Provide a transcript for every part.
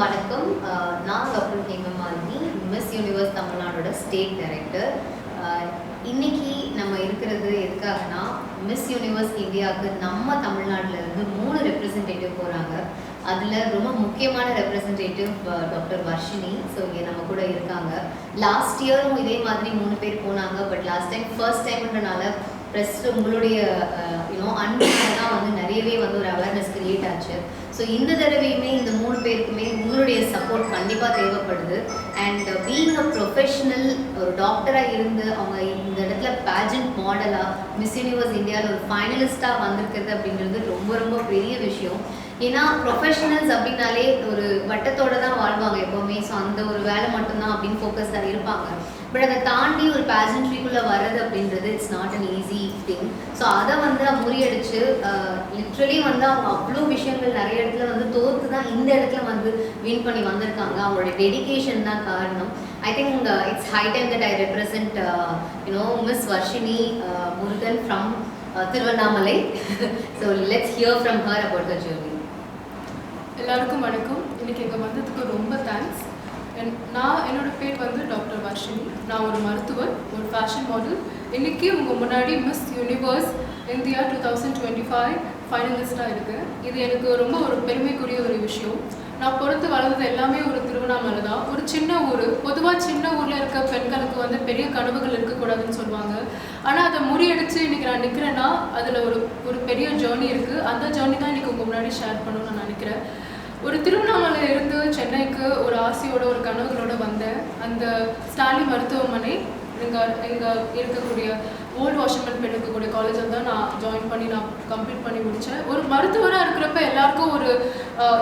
வணக்கம். நான் doctor Hemamalini Miss Universe தமிழ்நாடோட ஸ்டேட் டைரக்டர். இன்னைக்கு நம்ம இருக்கிறது எதுக்காகனா மிஸ் யூனிவர்ஸ் இந்தியாவுக்கு நம்ம தமிழ்நாட்டுல இருந்து மூணு ரெப்ரசன்டேட்டிவ் போகிறாங்க அதில் ரொம்ப முக்கியமான ரெப்ரசன்டேட்டிவ் டாக்டர் வர்ஷினி. ஸோ இங்கே நம்ம கூட இருக்காங்க. லாஸ்ட் இயரும் இதே மாதிரி மூணு பேர் போனாங்க. பட் லாஸ்ட் டைம் ஃபர்ஸ்ட் டைம்ன்றனால ப்ளஸ் உங்களுடைய யூனோ அன்பு தான் வந்து நிறையவே வந்து ஒரு அவேர்னஸ் க்ரியேட் ஆச்சு. ஸோ இந்த தடவையுமே இந்த மூணு பேருக்குமே உங்களுடைய சப்போர்ட் கண்டிப்பாக தேவைப்படுது. அண்ட் பீங் அ ப்ரொஃபஷனல் ஒரு டாக்டராக இருந்து அவங்க இந்த இடத்துல பேஜண்ட் மாடலாக மிஸ் யூனிவர்ஸ் இந்தியாவில் ஒரு ஃபைனலிஸ்ட்டாக வந்திருக்கிறது அப்படின்றது ரொம்ப ரொம்ப பெரிய விஷயம். ஏன்னா ப்ரொஃபஷனல்ஸ் அப்படின்னாலே ஒரு வட்டத்தோட தான் வாழ்வாங்க எப்போவுமே. ஸோ அந்த ஒரு வேலை மட்டும்தான் அப்படின்னு ஃபோக்கஸ்டாக இருப்பாங்க. பட் அதை தாண்டி ஒரு பேஜன்ட்ரிக்குள்ளே வர்றது அப்படின்றது it's not an easy thing so அதை வந்து முறியடிச்சு லிட்ரலி வந்து அவங்க அவ்வளோ விஷயங்கள் நிறைய இடத்துல வந்து தோற்று தான் இந்த இடத்துல வந்து வின் பண்ணி வந்திருக்காங்க. அவங்களோட டெடிகேஷன் தான் காரணம். I think it's high time that I represent you know Miss Varshini Murugan from Tiruvannamalai. So let's hear from her about the journey எல்லாருக்கும் வணக்கம். இன்னைக்கு இங்கே வந்ததுக்கு ரொம்ப தேங்க்ஸ் என் நான் என்னோட பேர் வந்து டாக்டர் வர்ஷினி. நான் ஒரு மருத்துவர் ஒரு ஃபேஷன் மாடல் இன்னைக்கு உங்கள் முன்னாடி Miss Universe India two thousand twenty five ஃபைனலிஸ்டாக இருக்கேன். இது எனக்கு ரொம்ப ஒரு பெருமைக்குரிய ஒரு விஷயம். நான் பிறந்து வளர்ந்தது எல்லாமே ஒரு திருவண்ணாமலை தான். ஒரு சின்ன ஊர் பொதுவாக சின்ன ஊரில் இருக்க பெண்களுக்கு வந்து பெரிய கனவுகள் இருக்கக்கூடாதுன்னு சொல்லுவாங்க. ஆனால் அதை முறியடிச்சு இன்றைக்கி நான் நிற்கிறேன்னா அதில் ஒரு ஒரு பெரிய ஜேர்னி இருக்குது அந்த ஜேர்னி தான் இன்றைக்கி உங்கள் முன்னாடி ஷேர் பண்ணணும்னு நான் நினைக்கிறேன். ஒரு திருவண்ணாமலை இருந்து சென்னைக்கு ஒரு ஆசையோட ஒரு கனவுகளோட வந்தேன் அந்த ஸ்டாலி மருத்துவமனை இங்கே இங்கே இருக்கக்கூடிய ஓல்டு வாஷர்மேன் பெண் இருக்கக்கூடிய காலேஜில் தான் நான் ஜாயின் பண்ணி நான் கம்ப்ளீட் பண்ணி முடித்தேன் ஒரு மருத்துவராக இருக்கிறப்ப எல்லாருக்கும் ஒரு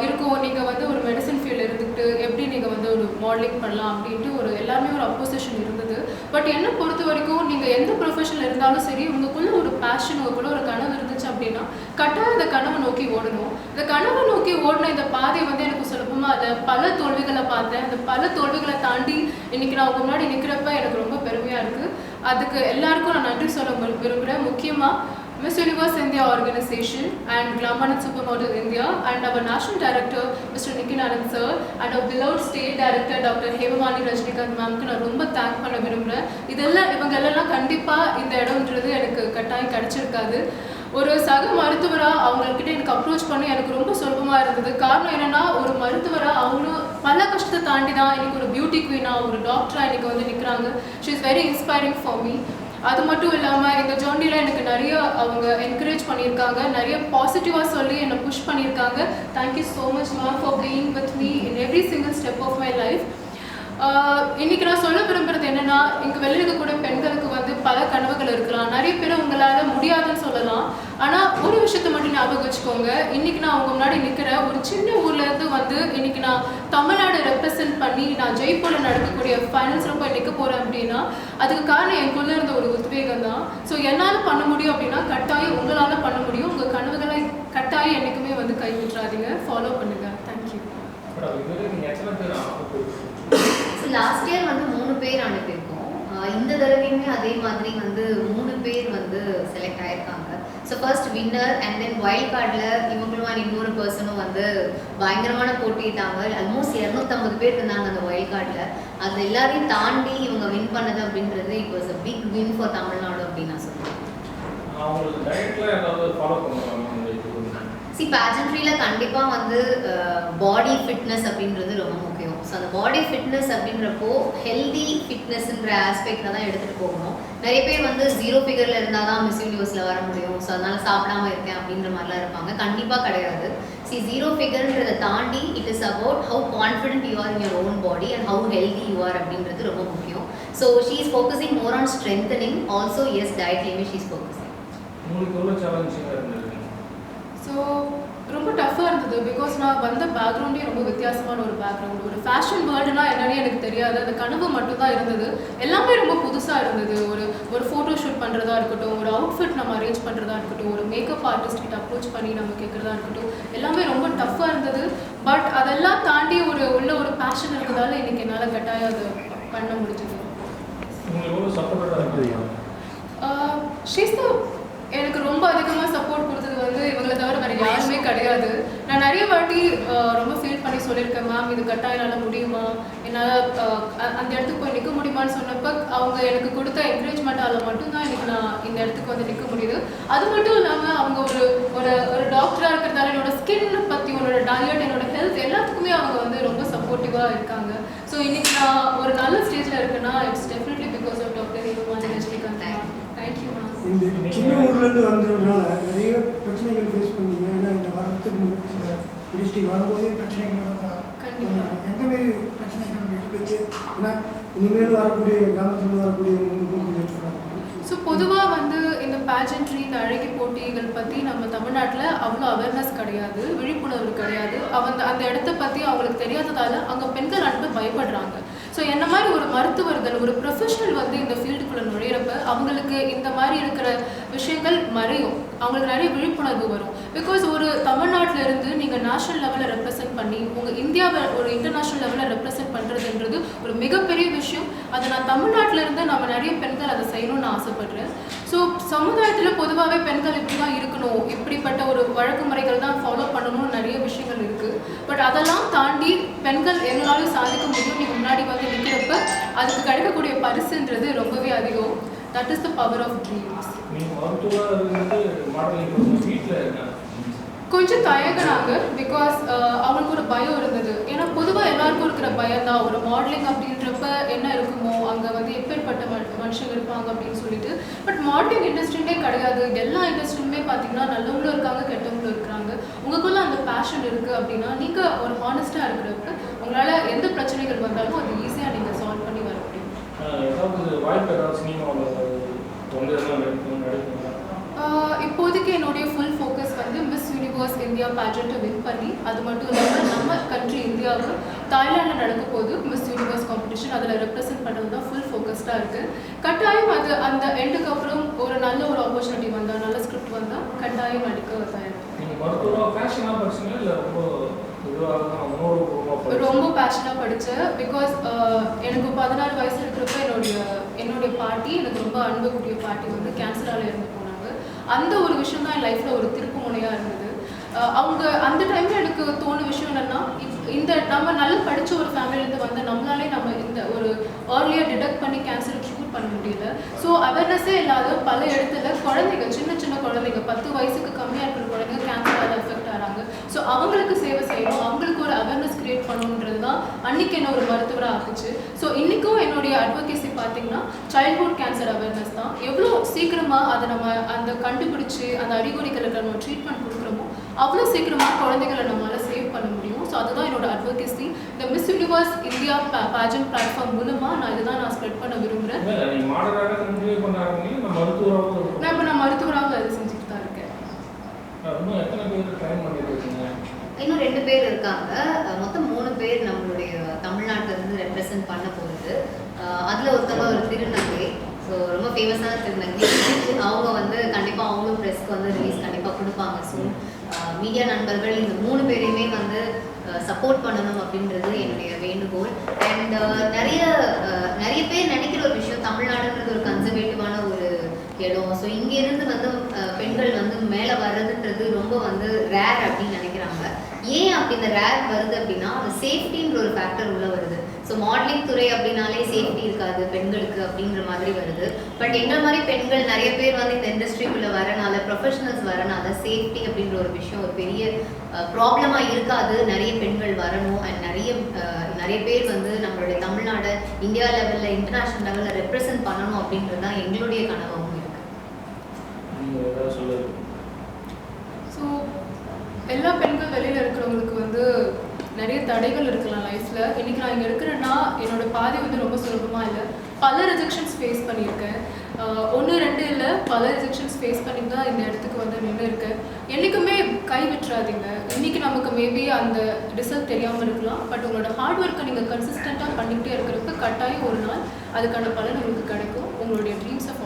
இருக்கும். நீங்கள் வந்து ஒரு மெடிசன் ஃபீல்டில் இருந்துக்கிட்டு எப்படி நீங்கள் வந்து ஒரு மாடலிங் பண்ணலாம் அப்படின்ட்டு ஒரு எல்லாமே ஒரு அப்போசிஷன் இருந்தது. பட் என்னை பொறுத்த வரைக்கும் நீங்கள் எந்த ப்ரொஃபஷனில் இருந்தாலும் சரி உங்களுக்குள்ள ஒரு பேஷன் உங்களுக்குள்ள ஒரு கனவு இருந்துச்சு அப்படின்னா கட்டாயம் இந்த கனவை நோக்கி ஓடணும். இந்த கனவை நோக்கி ஓடின இந்த பாதை வந்து எனக்கு சுலபமாக அதை பல தோல்விகளை பார்த்தேன். அந்த பல தோல்விகளை தாண்டி இன்னைக்கு நான் உங்க முன்னாடி நிற்கிறப்ப எனக்கு ரொம்ப பெருமையாக இருக்குது அதுக்கு எல்லாருக்கும் நான் நன்றி சொல்ல விரும்புகிறேன் முக்கியமாக Miss Universe India organisation and Glamanand super model India and our national director mister Nikhil Anand sir and our beloved state director doctor ஹேமமானி Rajinikanth மேம்க்கு நான் ரொம்ப தேங்க் பண்ண விரும்புகிறேன் இதெல்லாம் இவங்க எல்லாம் கண்டிப்பாக இந்த இடம்ன்றது எனக்கு கட்டாயம் கிடைச்சிருக்காது. ஒரு சக மருத்துவராக அவங்கக்கிட்ட எனக்கு அப்ரோச் பண்ணி எனக்கு ரொம்ப சுலபமாக இருந்தது. காரணம் என்னன்னா ஒரு மருத்துவராக அவங்களும் பல கஷ்டத்தை தாண்டி தான் இன்றைக்கி ஒரு பியூட்டி குவீனாக ஒரு டாக்டராக இன்றைக்கி வந்து நிற்கிறாங்க she is very inspiring for me அது மட்டும் இல்லாமல் இந்த ஜோண்டியில் எனக்கு நிறைய அவங்க என்கரேஜ் பண்ணியிருக்காங்க. நிறைய பாசிட்டிவாக சொல்லி என்னை புஷ் பண்ணியிருக்காங்க. Thank you so much ma'am for being with me in every single step of my life இன்னைக்கு நான் சொல்ல விரும்புறது என்னென்னா இங்கே வெளியில் இருக்கக்கூடிய பெண்களுக்கு பல கனவுகள் இருக்கலாம். நிறைய பேர் உங்களால முடியாதுன்னு சொல்லலாம். ஆனா ஒரு விஷயத்த மட்டும் ஞாபகம் வச்சுக்கோங்க. இன்னைக்கு நான் உங்க முன்னாடி நிக்கிறேன். ஒரு சின்ன ஊர்ல இருந்து வந்து இன்னைக்கு நான் தமிழ்நாடு ரெப்ரசென்ட் பண்ணி நான் ஜெய்ப்பூர்ல நடக்கக்கூடிய ஃபைனல்ஸ்ல போய் நிற்க போறேன் அப்படின்னா அதுக்கு காரணம் எனக்குள்ள இருந்த ஒரு உத்வேகம் தான். ஸோ என்னால பண்ண முடியும் அப்படின்னா கட்டாயம் உங்களால பண்ண முடியும். உங்க கனவுகளை கட்டாயம் என்னைக்குமே வந்து கைவிட்டுறாதீங்க. ஃபாலோ பண்ணுங்க. தேங்க்யூ லாஸ்ட் இயர் வந்து மூணு பேர் அனுப்பியிருக்கோம். இந்த தடவையுமே அதே மாதிரி வந்து மூணு பேர் வந்து செலக்ட் ஆயிருக்காங்க. So first winner and then wild கார்டில் இவங்களும் இன்னொரு பர்சனும் வந்து பயங்கரமான போட்டிட்டாங்க ஆல்மோஸ்ட் இரநூத்தம்பது பேர் இருந்தாங்க அந்த வைல்ட் கார்டில் அது எல்லாரையும் தாண்டி இவங்க வின் பண்ணது அப்படின்றது it was a big win for Tamil Nadu அப்படின்னு நான் சொல்லுவேன் சி பேஜன்ட்ரியில் கண்டிப்பாக வந்து பாடி ஃபிட்னஸ் அப்படின்றது ரொம்ப முக்கியம். ஸோ அந்த பாடி ஃபிட்னஸ் அப்படின்றப்போ ஹெல்தி ஃபிட்னஸ்ன்ற ஆஸ்பெக்டில் தான் எடுத்துகிட்டு போகணும். நிறைய பேர் வந்து ஜீரோ ஃபிகரில் இருந்தால் தான் மிஸ் யூனிவர்ஸில் வர முடியும். ஸோ அதனால் சாப்பிடாம இருக்கேன் அப்படின்ற மாதிரிலாம் இருப்பாங்க. கண்டிப்பாக கிடையாது. சி ஜீரோ ஃபிகர்ன்றதை தாண்டி it is about how confident you are in your own body and how healthy you are அப்படின்றது ரொம்ப முக்கியம். So she is focusing more on strengthening also as டயட்லேயுமே she is focusing உங்களுக்கு எவ்வளோ சேலஞ்சிங்காக இருந்தது ஸோ ரொம்ப டஃப்பாக இருந்தது பிகாஸ் நான் வந்த பேக்ரவுண்டே ரொம்ப வித்தியாசமான ஒரு பேக்ரவுண்ட் ஒரு ஃபேஷன் வேர்ல்டுனா என்னன்னே எனக்கு தெரியாது. அந்த கனவு மட்டும் தான் இருந்தது. எல்லாமே ரொம்ப புதுசாக இருந்தது. ஒரு ஒரு ஃபோட்டோ ஷூட் பண்ணுறதா இருக்கட்டும் ஒரு அவுட்ஃபிட் நம்ம அரேஞ்ச் பண்ணுறதா இருக்கட்டும் ஒரு மேக்கப் ஆர்டிஸ்ட் அப்ரோச் பண்ணி நம்ம கேட்குறதா இருக்கட்டும் எல்லாமே ரொம்ப டஃப்பாக இருந்தது. பட் அதெல்லாம் தாண்டி ஒரு உள்ள ஒரு பேஷன் இருக்கிறதால இன்னைக்கு என்னால் கட்டாயம் அதை பண்ண முடிஞ்சது. உங்களுக்கு எவ்வளோ சப்போர்ட்டாக இருந்தது ஷீஸ் எனக்கு ரொம்ப அதிகமாக சப்போர்ட் கொடுத்தது வந்து இவங்களை தவிர வேறு யாருமே கிடையாது. நான் நிறைய வாட்டி ரொம்ப ஃபீல் பண்ணி சொல்லியிருக்கேன் மேம் இது கட்டாயம் என்னால் முடியுமா? என்னால் அந்த இடத்துக்கு போய் நிற்க முடியுமான்னு சொன்னப்ப அவங்க எனக்கு கொடுத்த என்கரேஜ்மெண்ட்டால் மட்டும்தான் எனக்கு நான் இந்த இடத்துக்கு வந்து நிற்க முடியுது. அது மட்டும் இல்லாமல் அவங்க ஒரு ஒரு ஒரு டாக்டராக இருக்கிறதால என்னோட ஸ்கின் பற்றி என்னோட டயட் என்னோட ஹெல்த் எல்லாத்துக்குமே அவங்க வந்து ரொம்ப சப்போர்ட்டிவாக இருக்காங்க. ஸோ இன்னைக்கு நான் ஒரு நல்ல ஸ்டேஜில் இருக்குன்னா it's definitely because of doctor Hemamalini Rajinikanth thank you ma'am இந்த சின்ன ஊர்லேருந்து வந்ததுனால நிறைய பிரச்சனைகள் ஃபேஸ் பண்ணீங்க ஏன்னா இந்த வரத்துக்கு டிஸ்ட்ரிக் வரும்போதே பிரச்சனைகள். எந்த மாதிரி பிரச்சனைகள் இருக்குது ஏன்னா இனிமேல் வரக்கூடிய கிராமத்தில் வரக்கூடிய ஸோ பொதுவாக வந்து இந்த பேஜன்ட்ரி இந்த அழகி போட்டிகள் பற்றி நம்ம தமிழ்நாட்டில் அவ்வளோ அவேர்னஸ் கிடையாது விழிப்புணர்வு கிடையாது. அவங்க அந்த இடத்த பற்றி அவங்களுக்கு தெரியாததால அங்கே பெண்கள் அனுப்ப பயப்படுறாங்க. ஸோ என்ன மாதிரி ஒரு மருத்துவர்கள் ஒரு ப்ரொஃபஷனல் வந்து இந்த ஃபீல்டுக்குள்ளே நுழையிறப்ப அவங்களுக்கு இந்த மாதிரி இருக்கிற விஷயங்கள் மறையும். அவங்களுக்கு நிறைய விழிப்புணர்வு வரும். பிகாஸ் ஒரு தமிழ்நாட்டில் இருந்து நீங்கள் நேஷனல் லெவலில் ரெப்ரசென்ட் பண்ணி உங்கள் இந்தியாவை ஒரு இன்டர்நேஷ்னல் லெவலில் ரெப்ரசென்ட் பண்ணுறதுன்றது ஒரு மிகப்பெரிய விஷயம். அதை நான் தமிழ்நாட்டில் இருந்து நம்ம நிறைய பெண்கள் அதை செய்யணும்னு நான் ஆசைப்படுறேன். ஸோ சமுதாயத்தில் பொதுவாகவே பெண்கள் இப்படி தான் இருக்கணும். இப்படிப்பட்ட ஒரு வழக்கு முறைகள் தான் ஃபாலோ பண்ணணும்னு நிறைய விஷயங்கள் இருக்குது பட் அதெல்லாம் தாண்டி பெண்கள் எங்களாலும் சாதிக்க முடியும். நீங்கள் முன்னாடி வந்து நிற்கிறப்ப அதுக்கு கிடைக்கக்கூடிய பரிசுன்றது ரொம்பவே அதிகம். That is the power of dreams கொஞ்சம் தயங்கினாங்க பிகாஸ் அவங்களுக்கு ஒரு பயம் இருந்தது. ஏன்னா பொதுவாக எல்லாருக்கும் இருக்கிற பயம் தான். ஒரு மாடலிங் அப்படின்றப்ப என்ன இருக்குமோ அங்கே வந்து எப்பேற்பட்ட மனுஷங்க இருப்பாங்க அப்படின்னு சொல்லிட்டு. பட் மாடலிங் இண்டஸ்ட்ரிலே கிடையாது. எல்லா இண்டஸ்ட்ரியுமே பார்த்தீங்கன்னா நல்லவங்களும் இருக்காங்க கெட்டவங்களும் இருக்கிறாங்க. உங்களுக்குள்ள அந்த பேஷன் இருக்குது அப்படின்னா நீங்கள் ஒரு ஹானஸ்ட்டாக இருக்கிறப்ப உங்களால் எந்த பிரச்சனைகள் வந்தாலும் அது ஈஸியாக நீங்கள் இப்போதைக்கு என்னுடைய ஃபுல் ஃபோக்கஸ் வந்து மிஸ் யூனிவர்ஸ் இந்தியா பேஜெண்ட்டை வின் பண்ணி அது மட்டும் இல்லாமல் நம்ம கண்ட்ரி இந்தியாவுக்கு தாய்லாண்டில் நடக்க போது மிஸ் யூனிவர்ஸ் காம்படிஷன் அதில் ரெப்ரசென்ட் பண்ணுறது தான் ஃபுல் ஃபோக்கஸ்டாக இருக்குது கட்டாயம் அது அந்த எண்டுக்கு அப்புறம் ஒரு நல்ல ஒரு ஆப்பர்ச்சுனிட்டி வந்தால் நல்ல ஸ்கிரிப்ட் வந்தால் கட்டாயம் நடிக்க தயார் ரொம்ப பேஷனாக படித்தேன் பிகாஸ் எனக்கு பதினாறு வயசு இருக்கிறப்ப என்னுடைய என்னுடைய பாட்டி எனக்கு ரொம்ப அன்புக்குரிய பாட்டி வந்து கேன்சரால் இறந்து போனாங்க. அந்த ஒரு விஷயம் தான் என் லைஃப்பில் ஒரு திருப்பு முனையாக இருந்தது. அவங்க அந்த டைமில் எனக்கு தோணு விஷயம் என்னென்னா இந்த நம்ம நல்லா படித்த ஒரு ஃபேமிலியிலேருந்து வந்த நம்மளாலே நம்ம இந்த ஒரு ஏர்லியாக டிடெக்ட் பண்ணி கேன்சரை க்யூர் பண்ண முடியல. ஸோ அவேர்னஸே இல்லாத பல இடத்துல குழந்தைங்க சின்ன சின்ன குழந்தைங்க பத்து வயசுக்கு கம்மியாக இருக்கிற குழந்தைங்க கேன்சரால் எஃபெக்ட் இருக்காங்க ஸோ அவங்களுக்கு சேவை செய்யணும். அவங்களுக்கு ஒரு அவேர்னஸ் கிரியேட் பண்ணணுன்றது தான் அன்னைக்கு என்ன ஒரு மருத்துவராக ஆக்குச்சு. ஸோ இன்றைக்கும் என்னுடைய அட்வொகேசி பார்த்தீங்கன்னா சைல்ட்ஹுட் கேன்சர் அவேர்னஸ் தான். எவ்வளோ சீக்கிரமாக அதை நம்ம அந்த கண்டுபிடிச்சு அந்த அறிகுறிகளுக்கு நம்ம ட்ரீட்மெண்ட் கொடுக்குறோமோ அவ்வளோ சீக்கிரமாக குழந்தைகளை நம்மளால் சேவ் பண்ண முடியும். ஸோ அதுதான் என்னோட அட்வொகேசி இந்த Miss Universe India pageant platform மூலமாக நான் இதுதான் நான் ஸ்ப்ரெட் பண்ண விரும்புகிறேன் இல்லை நீங்கள் மாடலாக கண்டினியூ பண்ண ஆரம்பிங்க நான் மருத்துவராக நான் இப்போ நான் மருத்துவராக அது செஞ்சுட்டு தான் இருக்கேன் இன்னும் எத்தனை பேர் ட்ரைன் பண்ணிட்டு இருக்கீங்க இன்னும் ரெண்டு பேர் இருக்காங்க. மொத்தம் மூணு பேர் நம்மளுடைய தமிழ்நாட்டில் இருந்து ரெப்ரசன்ட் பண்ண போகுது. அதில் ஒருத்தவங்க ஒரு திருநங்கை. ஸோ ரொம்ப ஃபேமஸான திருநங்கை. அவங்க வந்து கண்டிப்பாக அவங்களும் ப்ரெஸ்க்கு வந்து ரிலீஸ் கண்டிப்பாக கொடுப்பாங்க. ஸோ மீடியா நண்பர்கள் இந்த மூணு பேரையுமே வந்து சப்போர்ட் பண்ணணும் அப்படின்றது என்னுடைய வேண்டுகோள். அண்ட் நிறைய நிறைய பேர் நினைக்கிற ஒரு விஷயம் தமிழ்நாடுன்றது ஒரு கன்சர்வேட்டிவான ஒரு இடம். ஸோ இங்கேருந்து வந்து பெண்கள் வந்து மேலே வர்றதுன்றது ரொம்ப வந்து ரேர் அப்படின்னு நினைக்கிறாங்க. ஏன் அப்படி இந்த ரேர் வருது அப்படின்னா அது சேஃப்டின்ற ஒரு ஃபேக்டர் உள்ள வருது. ஸோ மாடலிங் துறை அப்படின்னாலே சேஃப்டி இருக்காது பெண்களுக்கு அப்படின்ற மாதிரி வருது. பட் எங்களை மாதிரி பெண்கள் நிறைய பேர் வந்து இந்த இண்டஸ்ட்ரிக்குள்ளே வரனால ப்ரொஃபஷனல்ஸ் வரனால சேஃப்டி அப்படின்ற ஒரு விஷயம் ஒரு பெரிய ப்ராப்ளமாக இருக்காது. நிறைய பெண்கள் வரணும். அண்ட் நிறைய நிறைய பேர் வந்து நம்மளுடைய தமிழ்நாடு இந்தியா லெவலில் இன்டர்நேஷ்னல் லெவலில் ரெப்ரசன்ட் பண்ணணும் அப்படின்றது தான் எங்களுடைய கனவாகவும் இருக்குது நீங்கள் ஏதாவது சொல்லுங்க ஸோ எல்லா பெண்கள் வெளியில் இருக்கிறவங்களுக்கு வந்து நிறைய தடைகள் இருக்கலாம் லைஃப்பில் இன்றைக்கி நான் இங்கே இருக்கிறேன்னா என்னோட பாதை வந்து ரொம்ப சுலபமாக இல்லை. பல ரிஜெக்ஷன்ஸ் ஃபேஸ் பண்ணியிருக்கேன். ஒன்று ரெண்டு இல்லை பல ரிஜெக்ஷன்ஸ் ஃபேஸ் பண்ணி தான் இந்த இடத்துக்கு வந்து நின்று இருக்கேன். என்றைக்குமே கை விட்டுறாதீங்க. இன்றைக்கி நமக்கு மேபி அந்த ரிசல்ட் தெரியாமல் இருக்கலாம். பட் உங்களோட ஹார்ட் ஒர்க்கை நீங்கள் கன்சிஸ்டண்ட்டாக பண்ணிக்கிட்டே இருக்கிறப்ப கட்டாயம் ஒரு நாள் அதுக்கான பலன் உங்களுக்கு கிடைக்கும். உங்களுடைய ட்ரீம்ஸை